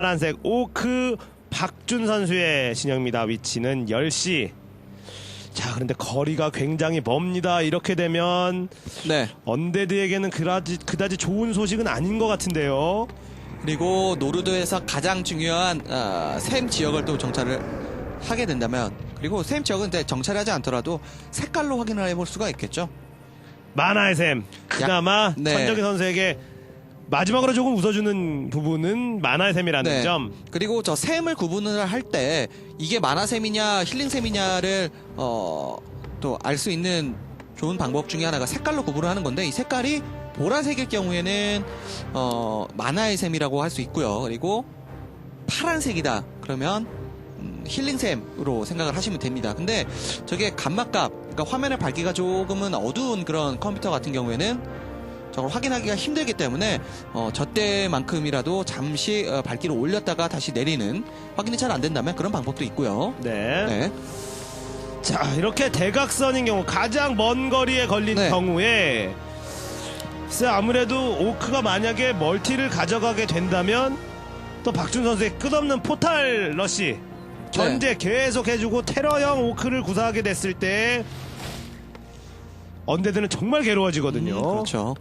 파란색 오크 박준 선수의 진영입니다. 위치는 10시. 자, 그런데 거리가 굉장히 멉니다. 이렇게 되면 네. 언데드에게는 그다지, 그다지 좋은 소식은 아닌 것 같은데요. 그리고 노르드에서 가장 중요한 어, 샘 지역을 또 정찰을 하게 된다면 그리고 샘 지역은 이제 정찰하지 않더라도 색깔로 확인을 해볼 수가 있겠죠. 만화의 샘. 그나마 네. 천정희 선수에게 마지막으로 조금 웃어주는 부분은 만화의 샘이라는 네. 점. 그리고 저 샘을 구분을 할 때 이게 만화샘이냐 힐링샘이냐를 어, 또 알 수 있는 좋은 방법 중에 하나가 색깔로 구분을 하는 건데 이 색깔이 보라색일 경우에는 어, 만화의 샘이라고 할 수 있고요. 그리고 파란색이다. 그러면 음, 힐링샘으로 생각을 하시면 됩니다. 근데 저게 감마값, 그러니까 화면의 밝기가 조금은 어두운 그런 컴퓨터 같은 경우에는 저걸 확인하기가 힘들기 때문에 어, 저 때만큼이라도 잠시 어, 밝기를 올렸다가 다시 내리는 확인이 잘 안 된다면 그런 방법도 있고요. 네. 네. 자, 이렇게 대각선인 경우 가장 먼 거리에 걸린 네. 경우에 글쎄 아무래도 오크가 만약에 멀티를 가져가게 된다면 또 박준 선수의 끝없는 포탈 러시 견제 계속 해주고 테러형 오크를 구사하게 됐을 때 언데드는 정말 괴로워지거든요. 음, 그렇죠.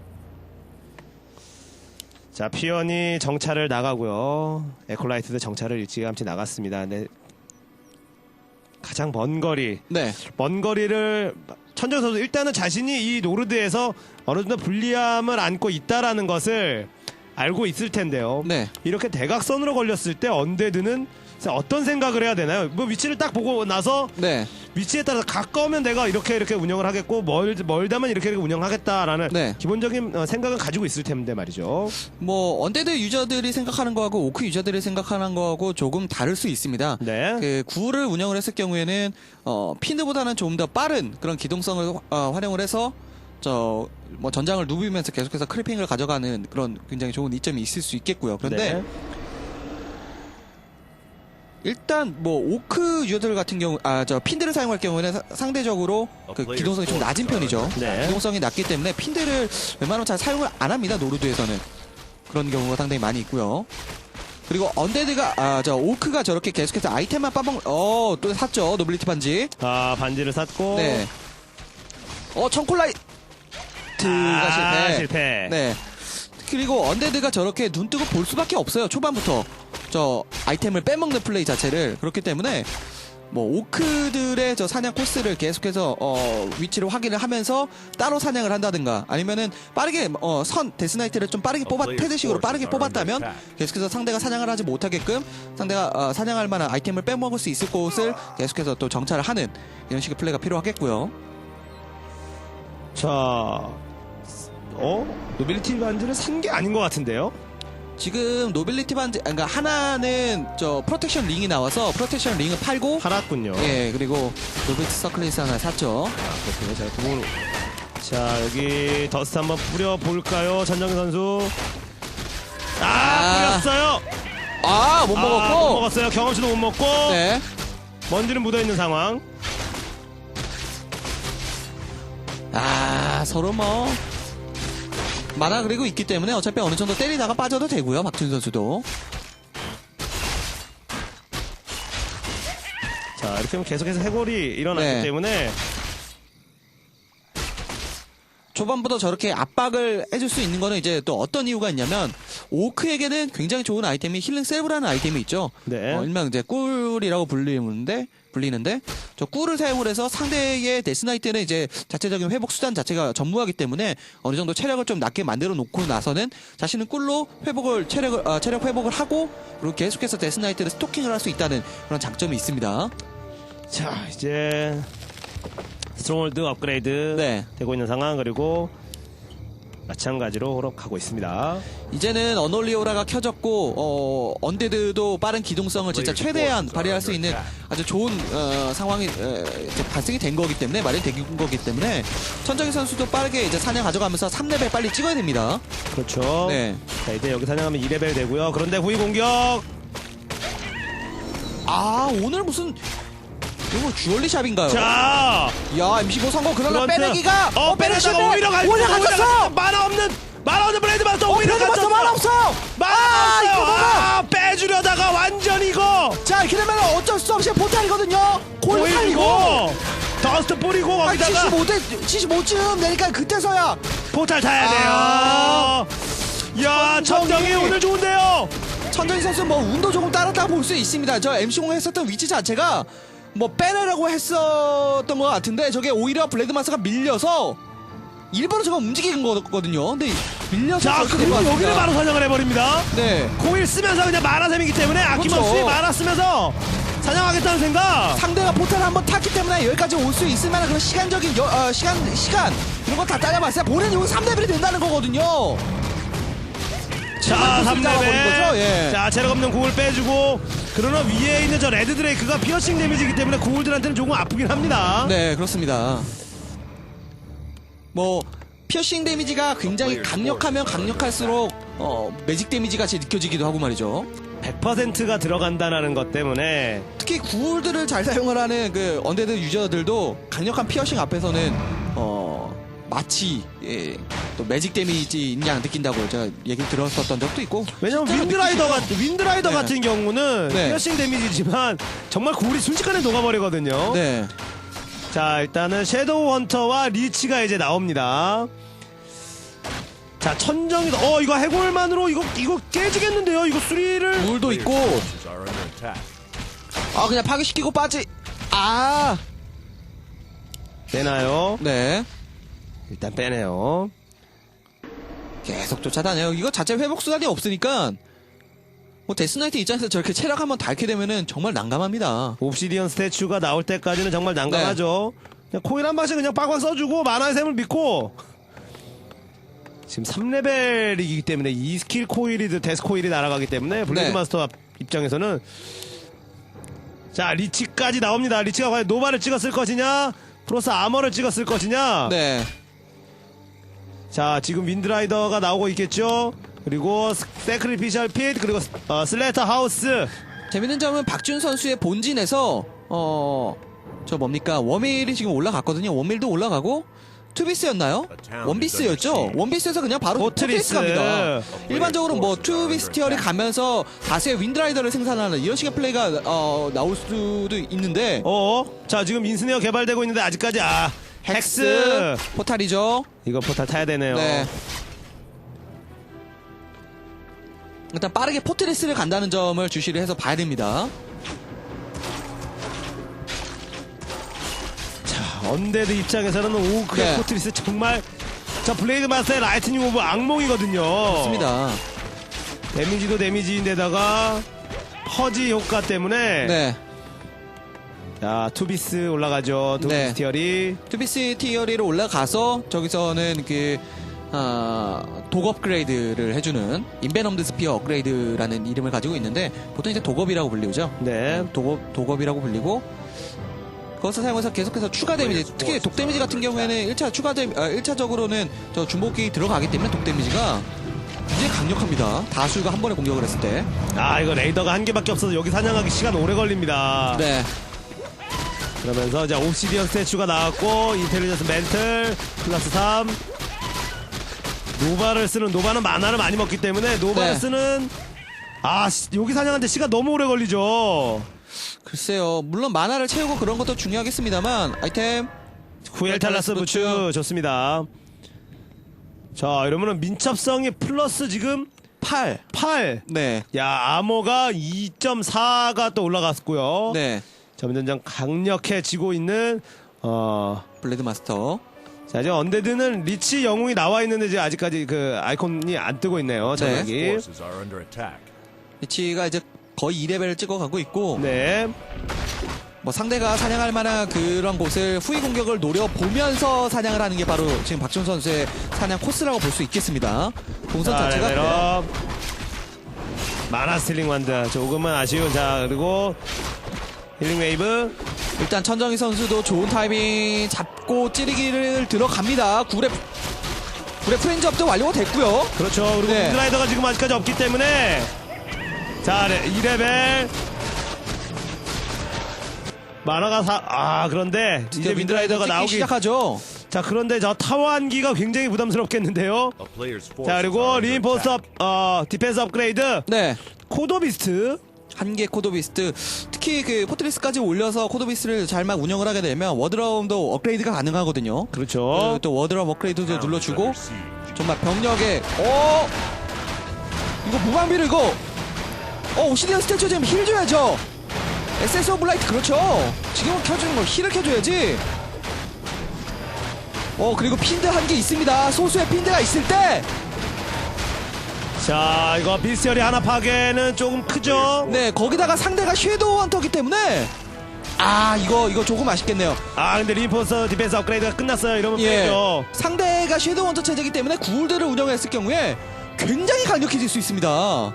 자, 피언이 정찰을 나가고요. 에콜라이트도 정찰을 일찌감치 나갔습니다. 근데 가장 먼 거리 네. 먼 거리를 천정 선수 일단은 자신이 이 노르드에서 어느 정도 불리함을 안고 있다라는 것을 알고 있을 텐데요. 네. 이렇게 대각선으로 걸렸을 때 언데드는 어떤 생각을 해야 되나요? 뭐 위치를 딱 보고 나서 네. 위치에 따라서 가까우면 내가 이렇게 이렇게 운영을 하겠고 멀 멀다면 이렇게 이렇게 운영하겠다라는 네. 기본적인 어, 생각은 가지고 있을 텐데 말이죠. 뭐 언데드 유저들이 생각하는 거하고 오크 유저들이 생각하는 거하고 조금 다를 수 있습니다. 네. 그 구를 운영을 했을 경우에는 어, 피드보다는 좀 더 빠른 그런 기동성을 어, 활용을 해서 저 뭐 전장을 누비면서 계속해서 크리핑을 가져가는 그런 굉장히 좋은 이점이 있을 수 있겠고요. 그런데 네. 일단 뭐 오크 유저들 같은 경우 아 저 핀들을 사용할 경우에는 사- 상대적으로 그 기동성이 좀 낮은 편이죠. 네. 기동성이 낮기 때문에 핀들을 웬만하면 잘 사용을 안 합니다. 노르드에서는 그런 경우가 상당히 많이 있고요. 그리고 언데드가 아 저 오크가 저렇게 계속해서 아이템만 빠먹 어또 샀죠 노빌리티 반지. 아 반지를 샀고 네. 어 청콜라이트가 아, 실패. 실패. 네. 그리고 언데드가 저렇게 눈 뜨고 볼 수밖에 없어요. 초반부터 저 아이템을 빼먹는 플레이 자체를 그렇기 때문에 뭐 오크들의 저 사냥 코스를 계속해서 어 위치를 확인을 하면서 따로 사냥을 한다든가 아니면은 빠르게 어 선 데스나이트를 좀 빠르게 뽑았 테드식으로 빠르게 뽑았다면 계속해서 상대가 사냥을 하지 못하게끔 상대가 어, 사냥할 만한 아이템을 빼먹을 수 있을 곳을 계속해서 또 정찰을 하는 이런 식의 플레이가 필요하겠고요. 자, 어? 노빌리티 반지를 산 게 아닌 것 같은데요? 지금 노빌리티 반지 아, 그러니까 하나는 저 프로텍션 링이 나와서 프로텍션 링을 팔고 팔았군요. 예 그리고 노빌리티 서클리스 하나 샀죠. 아, 그렇군요. 자, 구멍. 자, 여기 더스트 한번 뿌려볼까요? 전정희 선수. 아, 아. 뿌렸어요! 아 못 아, 못 먹었고. 먹었어요. 경험치도 못 먹고. 네. 먼지는 묻어있는 상황. 아 서로 뭐 만화 그리고 있기 때문에 어차피 어느 정도 때리다가 빠져도 되고요. 박준 선수도. 자, 이렇게 하면 계속해서 해골이 일어났기 네. 때문에. 초반부터 저렇게 압박을 해줄 수 있는 거는 이제 또 어떤 이유가 있냐면 오크에게는 굉장히 좋은 아이템이 힐링 셀브라는 아이템이 있죠. 네. 어, 일명 이제 꿀이라고 불리는데 불리는데 저 꿀을 사용을 해서 상대의 데스나이트는 이제 자체적인 회복 수단 자체가 전무하기 때문에 어느 정도 체력을 좀 낮게 만들어 놓고 나서는 자신은 꿀로 회복을 체력을 아, 체력 회복을 하고 그리고 계속해서 데스나이트를 스토킹을 할 수 있다는 그런 장점이 있습니다. 자, 이제. 스트롱홀드 업그레이드 네. 되고 있는 상황 그리고 마찬가지로 가고 있습니다. 이제는 어놀리오라가 켜졌고 어, 언데드도 빠른 기동성을 진짜 최대한 발휘할 수 있는 아주 좋은 어, 상황이 어, 발생이 된 거기 때문에 마련된 거기 때문에 천정희 선수도 빠르게 이제 사냥 가져가면서 3레벨 빨리 찍어야 됩니다. 그렇죠. 네. 자, 이제 여기 사냥하면 2레벨 되고요. 그런데 후위 공격. 아 오늘 무슨 이거 주얼리 샵인가요? 자, 야 MC5 성공 그러나 빼내기가 어, 빼내다가 오히려 갈 오히려 오히려 갇혔어. 갈- 만화 없는 만화 없는 브레이드 마스터 오히려 브레이드 마스터 말 없어! 만화 아, 없어요 봐봐! 아, 빼주려다가 완전 이거 자, 이렇게 되면 어쩔 수 없이 포탈이거든요. 골 살리고. 더스트 뿌리고 아, 거기다가 75대, 75쯤 되니까 그때서야. 포탈 타야 아. 돼요 야 천정이 오늘 좋은데요 천정희 선수 뭐 운도 조금 따랐다고 볼 수 있습니다. 저 MC0 했었던 위치 자체가 뭐 빼내라고 했었던 것 같은데 저게 오히려 블레드마스가 밀려서 일부러 저거 움직이는 거거든요. 근데 밀려서 자 그리고. 여기를 바로 사냥을 해버립니다 네. 코일 쓰면서 그냥 만화샘이기 때문에 아낌없이 그렇죠. 만화 쓰면서 사냥하겠다는 생각 상대가 포탈을 한번 탔기 때문에 여기까지 올 수 있을 만한 그런 시간적인 여, 어, 시간 시간 이런 거 다 따져봤어요. 본인 여기 3레벨이 된다는 거거든요. 자 무슨 잡아버린 3레벨 거죠? 예. 자 체력 없는 공을 빼주고 그러나 위에 있는 저 레드 드레이크가 피어싱 데미지이기 때문에 고울들한테는 조금 아프긴 합니다 네, 그렇습니다. 뭐 피어싱 데미지가 굉장히 강력하면 강력할수록 어, 매직 데미지 같이 느껴지기도 하고 말이죠. 100%가 들어간다는 것 때문에 특히 구울들을 잘 사용을 하는 그 언데드 유저들도 강력한 피어싱 앞에서는 어 마치 예, 또 매직 데미지 있냐 안 느낀다고 제가 얘기 들었었던 적도 있고 왜냐면 윈드라이더? 같은 윈드라이더 네. 같은 경우는 네. 피어싱 데미지지만 정말 고울이 순식간에 녹아버리거든요 네 자 일단은 섀도우 헌터와 리치가 이제 나옵니다 자 천정이 어 이거 해골만으로 이거 이거 깨지겠는데요 이거 수리를 구울도 있고 아 그냥 파괴시키고 빠지 아 되나요? 네. 일단 빼네요 계속 쫓아다녀요. 이거 자체 회복 수단이 없으니까 뭐 데스나이트 입장에서 저렇게 체력 한번 닳게 되면은 정말 난감합니다. 옵시디언 스태츄가 나올 때까지는 정말 난감하죠. 그냥 코일 한 방씩 그냥 빡빡 써주고 만화의 샘을 믿고 지금 3레벨이기 때문에 이 스킬 코일이든 데스 코일이 날아가기 때문에 블레이드 네. 마스터 입장에서는 자 리치까지 나옵니다. 리치가 과연 노바를 찍었을 것이냐 플러스 아머를 찍었을 것이냐 네. 자 지금 윈드라이더가 나오고 있겠죠. 그리고 세크리피셜 핏 그리고 어, 슬래터 하우스 재밌는 점은 박준 선수의 본진에서 어 저 뭡니까 워밀이 지금 올라갔거든요. 워밀도 올라가고 투비스였나요? 원비스였죠. 원비스에서 그냥 바로 포트리스. 갑니다. 일반적으로 뭐 투비스 티어를 가면서 다수의 윈드라이더를 생산하는 이런 식의 플레이가 어, 나올 수도 있는데 어? 자 지금 인스네어 개발되고 있는데 아직까지 아 헥스 포탈이죠. 이거 포탈 타야 되네요. 네. 일단 빠르게 포트리스를 간다는 점을 주시를 해서 봐야 됩니다. 자 언데드 입장에서는 오크의 네. 포트리스 정말 자 블레이드 마스터의 라이트닝 오브 악몽이거든요. 좋습니다. 데미지도 데미지인데다가 퍼지 효과 때문에 네. 자 투비스 올라가죠. 투비스 네. 티어리 투비스 티어리로 올라가서 저기서는 그 아, 독 업그레이드를 해주는 인베넘드 스피어 업그레이드라는 이름을 가지고 있는데 보통 이제 독업이라고 불리죠. 네. 독업 독업이라고 불리고 그것을 사용해서 계속해서 추가 데미지 특히 독 데미지 같은 경우에는 1차 추가 데 아, 1차적으로는 저 중복기 들어가기 때문에 독 데미지가 굉장히 강력합니다. 다수가 한 번에 공격을 했을 때. 아 이거 레이더가 한 개밖에 없어서 여기 사냥하기 시간 오래 걸립니다. 네. 그러면서 자 옵시디언 스태츄가 나왔고 인텔리전스 멘틀 플러스 3 노바를 쓰는 노바는 만화를 많이 먹기 때문에 노바를 네. 쓰는 아 시- 여기 사냥하는데 시간 너무 오래 걸리죠 글쎄요. 물론 만화를 채우고 그런 것도 중요하겠습니다만 아이템 구엘 탈라스 부츠 좋습니다 자 이러면은 민첩성이 플러스 지금 8. 8 네. 야, 암호가 2.4가 또 올라갔고요. 네. 점점점 강력해지고 있는 어. 블레드 마스터. 자, 이제 언데드는 리치 영웅이 나와 있는데 이제 아직까지 그 아이콘이 안 뜨고 있네요. under attack. 리치가 이제 거의 2레벨을 찍어가고 있고 네. 뭐 상대가 사냥할 만한 그런 곳을 후위 공격을 노려보면서 사냥을 하는 게 바로 지금 박준 선수의 사냥 코스라고 볼 수 있겠습니다. 동선 자, 자체가 그래요. 레벨업. 마나 스틸링 완드. 조금은 아쉬운. 자, 그리고 힐링 웨이브. 일단 천정희 선수도 좋은 타이밍 잡고 찌르기를 들어갑니다. 굴의 굴의 프렌즈 업도 완료가 됐고요. 그렇죠. 그리고 네. 윈드라이더가 지금 아직까지 없기 때문에 자, 2레벨. 마나가 사, 아, 그런데 이제 윈드라이더가 나오기 시작하죠. 자 그런데 저 타워 한기가 굉장히 부담스럽겠는데요. 자 그리고 리인포스 업, 어, 디펜스 업그레이드 네. 코도비스트 한개 코도비스트 특히 그 포트리스까지 올려서 코도비스를 잘만 운영을 하게 되면 워드라움도 업그레이드가 가능하거든요. 그렇죠. 그리고 또 워드라움 업그레이드도 눌러주고 정말 병력에 어 이거 무방비를 이거 어 오시디언 스태츄 지금 힐 줘야죠. SS 오브 라이트 그렇죠. 지금은 켜주는 거 힐을 켜줘야지. 어 그리고 핀드 한 개 있습니다. 소수의 핀드가 있을 때 자 이거 비스열이 하나 파괴는 조금 크죠. 네, 거기다가 상대가 섀도우 헌터기 때문에 아, 이거 이거 조금 아쉽겠네요. 아 근데 리인포스 디펜스 업그레이드가 끝났어요. 이러면 예. 빼죠. 상대가 섀도우 헌터 체제이기 때문에 구울들을 운영했을 경우에 굉장히 강력해질 수 있습니다.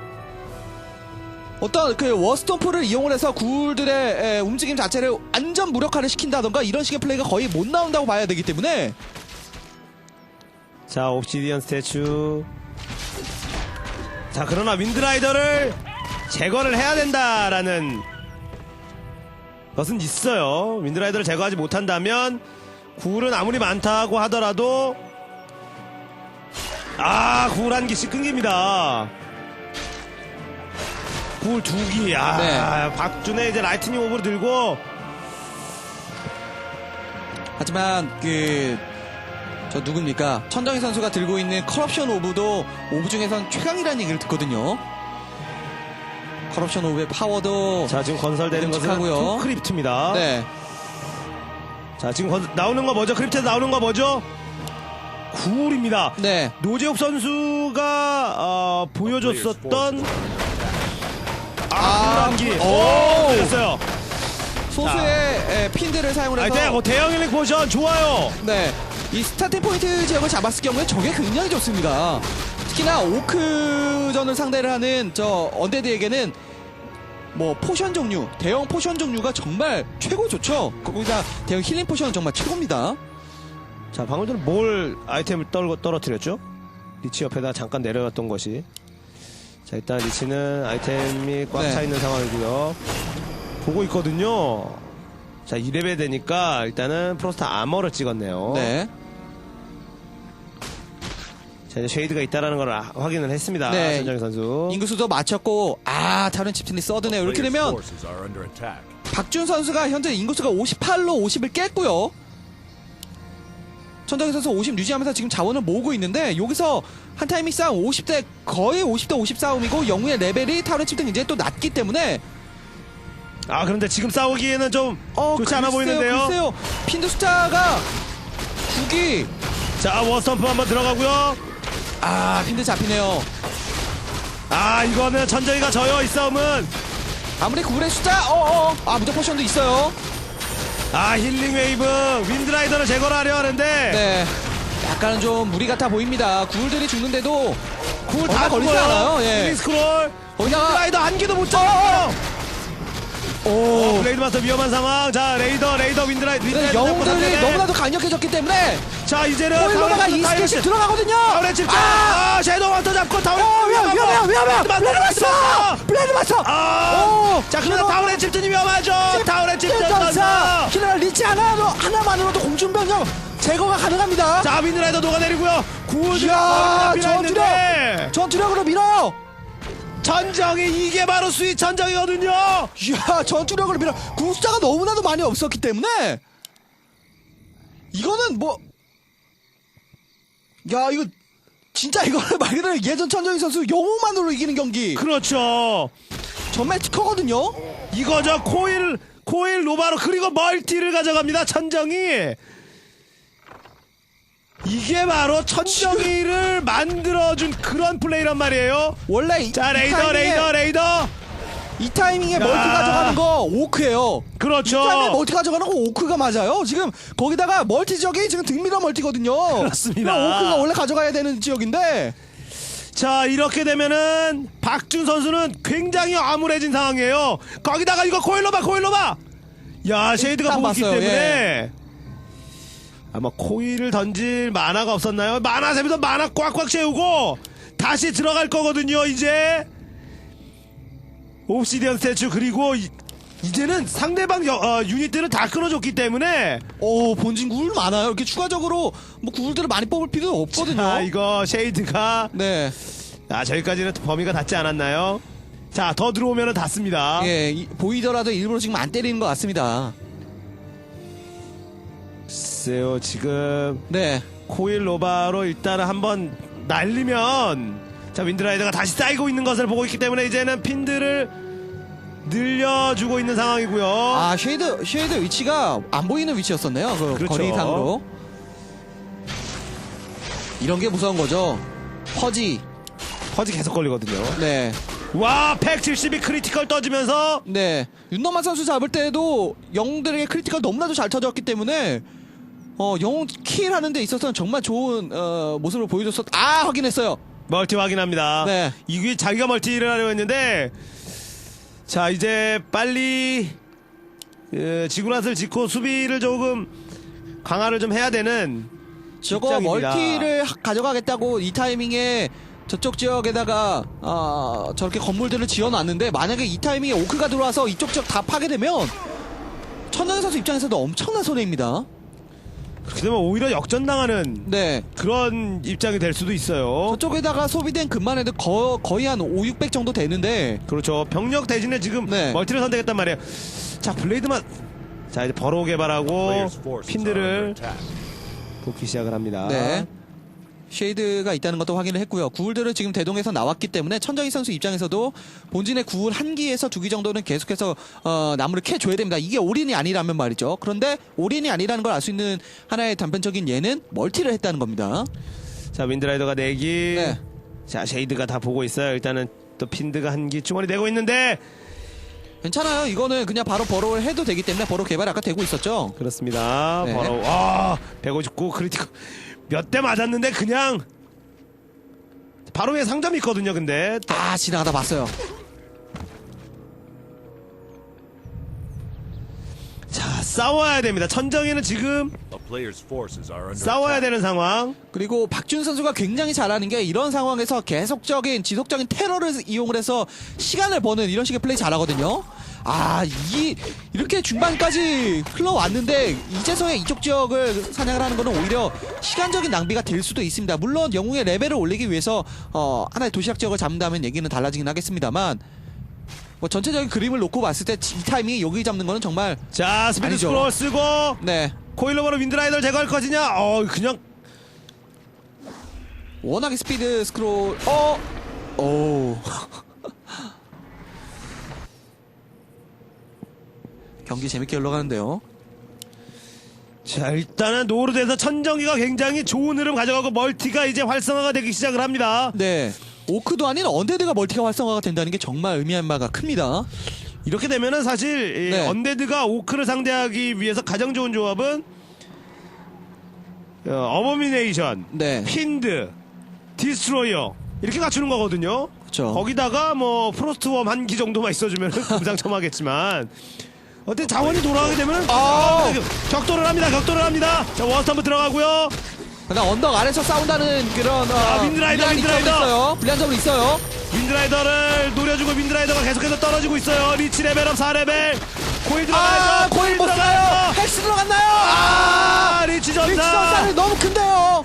어떤 그 워스톰프를 이용을 해서 구울들의 에, 움직임 자체를 완전 무력화를 시킨다던가 이런 식의 플레이가 거의 못 나온다고 봐야 되기 때문에 자 옵시디언 스태츄 자 그러나 윈드라이더를 제거를 해야 된다라는 것은 있어요. 윈드라이더를 제거하지 못한다면 굴은 아무리 많다고 하더라도 아굴한 기씩 끊깁니다. 굴 두기. 아 네. 박준의 이제 라이트닝 오브를 들고. 하지만 그 저 누굽니까 천정희 선수가 들고 있는 커럽션 오브도 오브 중에선 최강이라는 얘기를 듣거든요. 커럽션 오브의 파워도 자 지금 건설되는 것은 끔찍하고요. 크립트입니다 네. 자 지금 건- 나오는 거 뭐죠? 크립트에서 나오는 거 뭐죠? 굴입니다. 네. 노재욱 선수가 어, 보여줬었던 아, 굴한기. 오! 오, 걸렸어요. 소수의 에, 핀들을 사용을 아, 해서 네, 어, 대형 힐링 포션 좋아요. 네. 이 스타팅 포인트 지역을 잡았을 경우에 저게 굉장히 좋습니다. 특히나 오크전을 상대를 하는 저 언데드에게는 뭐 포션 종류, 대형 포션 종류가 정말 최고 좋죠. 거기다 대형 힐링 포션은 정말 최고입니다. 자, 방금 전에 뭘 아이템을 떨고 떨어뜨렸죠? 리치 옆에다 잠깐 내려놨던 것이. 자, 일단 리치는 아이템이 꽉 네. 차 있는 상황이고요. 보고 있거든요. 자, 2레벨 되니까 일단은 프로스트 아머를 찍었네요. 네. 자, 이제 쉐이드가 있다라는 걸 아- 확인을 했습니다. 네. 전정희 선수. 인구수도 맞췄고 아 다른 집팀이 써드네요. 이렇게 되면 박준 선수가 현재 인구수가 58로 50을 깼고요. 천정희 선수 50 유지하면서 지금 자원을 모으고 있는데 여기서 한 타이밍 싸움 50대 거의 50대 50 싸움이고 영웅의 레벨이 타우렌 칩등 이제 또 낮기 때문에 아, 그런데 지금 싸우기에는 좀어 좋지 않아 글쎄요, 보이는데요. 글쎄요. 핀드 숫자가 9기 자, 워스턴프 한번 들어가고요. 아 핀드 잡히네요. 아, 이거는 전정희가 져요, 이 싸움은. 아무리 구울의 숫자 어어 아 무적 포션도 있어요. 아, 힐링 웨이브, 윈드라이더를 제거를 하려 하는데. 네. 약간은 좀 무리 같아 보입니다. 구울들이 죽는데도 구울 다다 걸리지. 않아요. 예. 힐링 스크롤. 거기다가 윈드라이더 한 개도 못 잡아요. 오. 블레이드 마스터 위험한 상황. 자, 레이더, 레이더, 윈드라이더. 네, 윈드라이더 영웅들이 잡고. 너무나도 강력해졌기 때문에 자, 이제는. 스케치 타워레치. 들어가거든요. 타워레 칠자. 아! 아, 섀도우 헌터 잡고 타워레. 어, 위험, 위험해요, 위험해요. 블레드 봤어! 블레드 봤어! 아, 오! 자, 그러나 타워레 칩튼이 위험하죠. 타워레 칩튼 전사! 키라라 리치 하나로, 하나만으로도 공중병력 제거가 가능합니다. 자, 윈드라이더 녹아내리고요. 구우주 이야. 전투력! 전투력으로 밀어요! 전정이 이게 바로 스윗 전정이거든요. 이야, 전투력으로 밀어. 군수자가 너무나도 많이 없었기 때문에 이거는 뭐 야, 이거 진짜 이거는 말 그대로 예전 천정희 선수 영웅만으로 이기는 경기 그렇죠. 정말 특허거든요. 이거죠. 코일 코일 로바로 그리고 멀티를 가져갑니다. 천정이. 이게 바로 천정이를 만들어준 그런 플레이란 말이에요. 원래 이, 자 이 레이더 타이밍에- 레이더 레이더. 이 타이밍에 야. 멀티 가져가는 거 오크예요. 이 그렇죠. 타이밍에 멀티 가져가는 거 오크가 맞아요. 지금 거기다가 멀티 지역이 지금 등미러 멀티거든요. 그렇습니다. 오크가 원래 가져가야 되는 지역인데 자 이렇게 되면은 박준 선수는 굉장히 암울해진 상황이에요. 거기다가 이거 코일 로바 코일 로바. 야 쉐이드가 봤어요. 때문에. 아마 코일을 던질 만화가 없었나요? 만화 세면서 만화 꽉꽉 채우고 다시 들어갈 거거든요 이제 옵시디언 스태츄 그리고 이- 이제는 상대방 여- 어, 유닛들은 다 끊어줬기 때문에 오 본진 구울 많아요. 이렇게 추가적으로 뭐 구울들을 많이 뽑을 필요는 없거든요. 자 이거 쉐이드가 네. 아 저기까지는 범위가 닿지 않았나요? 자 더 들어오면 닿습니다. 예, 이- 보이더라도 일부러 지금 안 때리는 것 같습니다. 글쎄요 지금 네. 코일 로바로 일단 한번 날리면 자 윈드라이더가 다시 쌓이고 있는 것을 보고 있기 때문에 이제는 핀들을 늘려주고 있는 상황이고요. 아, 쉐이드, 쉐이드 위치가 안 보이는 위치였었네요. 그 그렇죠. 거리상으로. 이런 게 무서운 거죠. 퍼지. 퍼지 계속 걸리거든요. 네. 와, 172 크리티컬 떠주면서 네. 윤너만 선수 잡을 때도 영웅들에게 크리티컬 너무나도 잘 터졌기 때문에 어, 영웅 킬 하는 데 있어서는 정말 좋은 어, 모습을 보여줬었. 아, 확인했어요. 멀티 확인합니다. 네. 이게 자기가 멀티를 하려고 했는데 자 이제 빨리 어, 지구낫을 짓고 수비를 조금 강화를 좀 해야 되는 저거 입장입니다. 멀티를 하- 가져가겠다고 이 타이밍에 저쪽 지역에다가 아, 저렇게 건물들을 지어놨는데 만약에 이 타이밍에 오크가 들어와서 이쪽 지역 다 파괴되면 천정현 선수 입장에서도 엄청난 손해입니다. 그렇게 되면 오히려 역전당하는 네. 그런 입장이 될 수도 있어요. 저쪽에다가 소비된 금만 해도 거, 거의 한 5, 600 정도 되는데 그렇죠. 병력 대신에 지금 네. 멀티를 선택했단 말이에요. 자 블레이드만 자 이제 버로우 개발하고 핀들을. 돕기 시작을 합니다. 네. 쉐이드가 있다는 것도 확인을 했고요. 구울들은 지금 대동에서 나왔기 때문에 천정희 선수 입장에서도 본진의 구울 한 기에서 두 기 정도는 계속해서 어, 나무를 캐줘야 됩니다. 이게 올인이 아니라면 말이죠. 그런데 올인이 아니라는 걸 알 수 있는 하나의 단편적인 예는 멀티를 했다는 겁니다. 자 윈드라이더가 내기. 네. 자 쉐이드가 다 보고 있어요. 일단은 또 핀드가 한 기 주머니 내고 있는데 괜찮아요. 이거는 그냥 바로 버로를 해도 되기 때문에 버로 개발 아까 되고 있었죠. 그렇습니다. 네. 바로 와 159 크리티컬 몇 대 맞았는데 그냥 바로 위에 상점이 있거든요. 근데 아 지나가다 봤어요. 자 싸워야 됩니다. 천정이는 지금 싸워야. 되는 상황. 그리고 박준 선수가 굉장히 잘하는 게 이런 상황에서 계속적인 지속적인 테러를 이용을 해서 시간을 버는 이런 식의 플레이 잘하거든요. 아, 이 이렇게 중반까지 흘러왔는데 이제서야 이쪽 지역을 사냥을 하는 거는 오히려 시간적인 낭비가 될 수도 있습니다. 물론 영웅의 레벨을 올리기 위해서 어, 하나의 도시락 지역을 잡는다면 얘기는 달라지긴 하겠습니다만 뭐 전체적인 그림을 놓고 봤을 때 이 타이밍에 여기 잡는 거는 정말 자 스피드 아니죠. 스크롤 쓰고 네 코일러버로 윈드라이더를 제거할 것이냐? 어 그냥 워낙에 스피드 스크롤 어 오. 경기 재밌게 흘러가는데요. 자 일단은 노르드에서 천정기가 굉장히 좋은 흐름 가져가고 멀티가 이제 활성화가 되기 시작을 합니다. 네. 오크도 아닌 언데드가 멀티가 활성화가 된다는 게 정말 의미한 바가 큽니다. 이렇게 되면은 사실 이 네. 언데드가 오크를 상대하기 위해서 가장 좋은 조합은 어, 버미네이션 네. 핀드, 디스트로이어 이렇게 갖추는 거거든요. 그쵸. 거기다가 뭐 프로스트웜 한 기 정도만 있어주면 금상첨화겠지만 어때 자원이 돌아가게 되면 아! 격돌을 합니다. 격돌을 합니다. 자 워스턴부 들어가고요. 그러니까 언덕 아래서 싸운다는 그런 어, 아, 윈드라이더, 윈드라이더. 있어요. 불리한 점은 있어요. 윈드라이더를 노려주고 윈드라이더가 계속해서 떨어지고 있어요. 리치 레벨업 4레벨. 코일 들어가요. 아, 코일 못 가요. 헬스 들어갔나요? 아, 아, 리치 리치 전사. 전사를 너무 큰데요.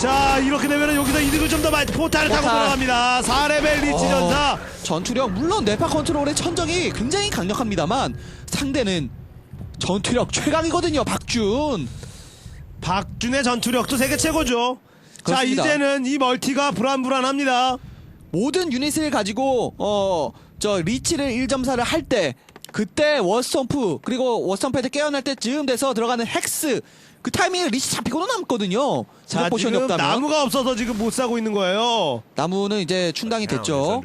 자, 이렇게 되면 여기서 이득을 좀 더 많이 포탈을 타고 포탈. 들어갑니다. 4레벨 리치 어, 전사. 전투력 물론 네파 컨트롤의 천정이 굉장히 강력합니다만 상대는 전투력 최강이거든요. 박준. 박준의 전투력도 세계 최고죠. 그렇습니다. 자, 이제는 이 멀티가 불안불안합니다. 모든 유닛을 가지고 어 저 리치를 1.4를 할 때 그때 워스톰프 그리고 워스톰프한테 깨어날 때 즈음 돼서 들어가는 헥스 그 타이밍에 리치 잡히고는 남거든요. 자, 포션이 지금 없다면 나무가 없어서 지금 못 사고 있는 거예요. 나무는 이제 충당이 됐죠.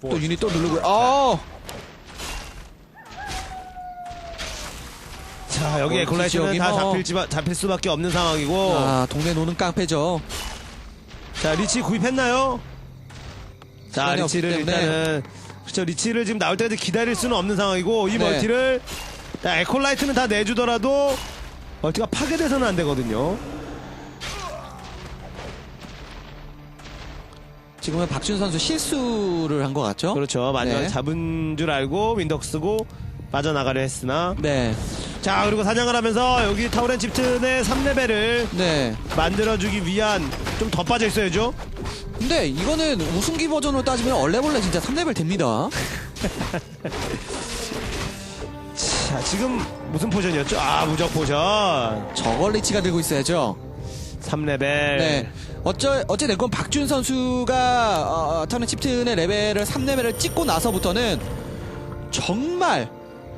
또 유닛 또 누르고 어 자, 여기 에콜라이트는 지역이 다 뭐- 잡힐, 지 잡힐 수밖에 없는 상황이고. 아, 동네 노는 깡패죠. 자, 리치 구입했나요? 자, 시간이 없기 리치를 때문에. 일단은 그렇죠. 리치를 지금 나올 때까지 기다릴 수는 없는 상황이고 이 네. 멀티를 자, 에콜라이트는 다 내주더라도 멀티가 파괴돼서는 안 되거든요. 지금은 박준 선수 실수를 한 것 같죠? 그렇죠. 마지막에 네. 잡은 줄 알고 윈덕 쓰고 빠져나가려 했으나 네, 자 그리고 사냥을 하면서 여기 타우렌 칩튼의 3레벨을 네. 만들어주기 위한 좀 더 빠져 있어야죠. 근데 이거는 우승기 버전으로 따지면 얼레벌레 진짜 3레벨 됩니다. 자 지금 무슨 포션이었죠? 아 무적 포션 저걸 리치가 들고 있어야죠. 3레벨. 네. 어째, 어찌됐건 박준 선수가, 어, 타는 칩튼의 레벨을 3레벨을 찍고 나서부터는 정말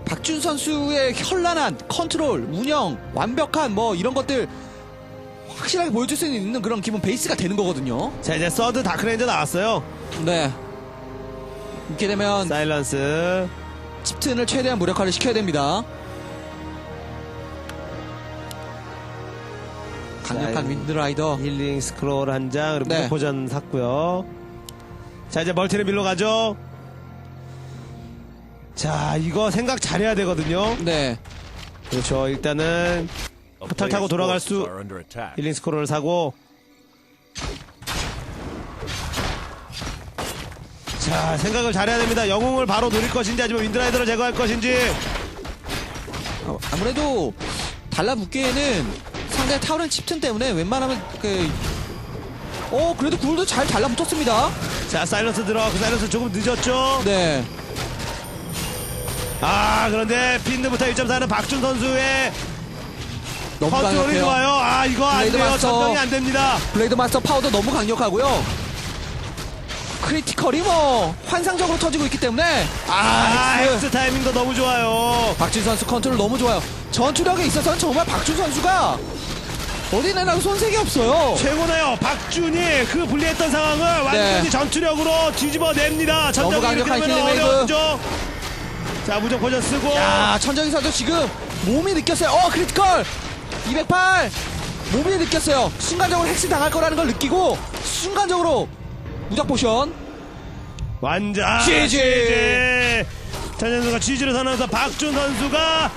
박준 선수의 현란한 컨트롤, 운영, 완벽한 뭐 이런 것들 확실하게 보여줄 수 있는 그런 기본 베이스가 되는 거거든요. 자 이제 서드 다크레인저 나왔어요. 네. 이렇게 되면 사일런스. 칩튼을 최대한 무력화를 시켜야 됩니다. 강력한 자, 윈드라이더. 힐링 스크롤 한 장, 그리고 네. 포션 샀고요. 자, 이제 멀티를 밀러 가죠. 자, 이거 생각 잘해야 되거든요. 네. 그렇죠. 일단은 포탈 타고 돌아갈 수. 힐링 스크롤을 사고. 자, 생각을 잘해야 됩니다. 영웅을 바로 노릴 것인지 아니면 윈드라이더를 제거할 것인지. 어, 아무래도 달라붙기에는 상대 타오른 칩튼 때문에 웬만하면 그, 어, 그래도 굴도 잘 달라붙었습니다. 자, 사일런스 들어. 그 사일런스 조금 늦었죠. 네. 아, 그런데 핀드부터 1.4는 박준 선수의 너무 컨트롤이 강력해요. 좋아요. 아, 이거 안 블레이드 돼요. 마스터. 전병이 안 됩니다. 블레이드 마스터 파워도 너무 강력하고요. 크리티컬이 뭐 환상적으로 터지고 있기 때문에 아, 아, 엑스. 타이밍도 너무 좋아요. 박준 선수 컨트롤 너무 좋아요. 전투력에 있어서는 정말 박준 선수가 어디 내놔도 손색이 없어요. 최고네요. 박준이 그 불리했던 상황을 완전히 네. 전투력으로 뒤집어 냅니다. 너무 전적이 이렇게 되면 어려워져. 자, 무적 포션 쓰고. 야, 천정희 선수 지금 몸이 느꼈어요. 어, 크리티컬! 208! 몸이 느꼈어요. 순간적으로 핵시 당할 거라는 걸 느끼고, 순간적으로 무적 포션. 완전. GG. 전현수가 GG를 선언해서 박준 선수가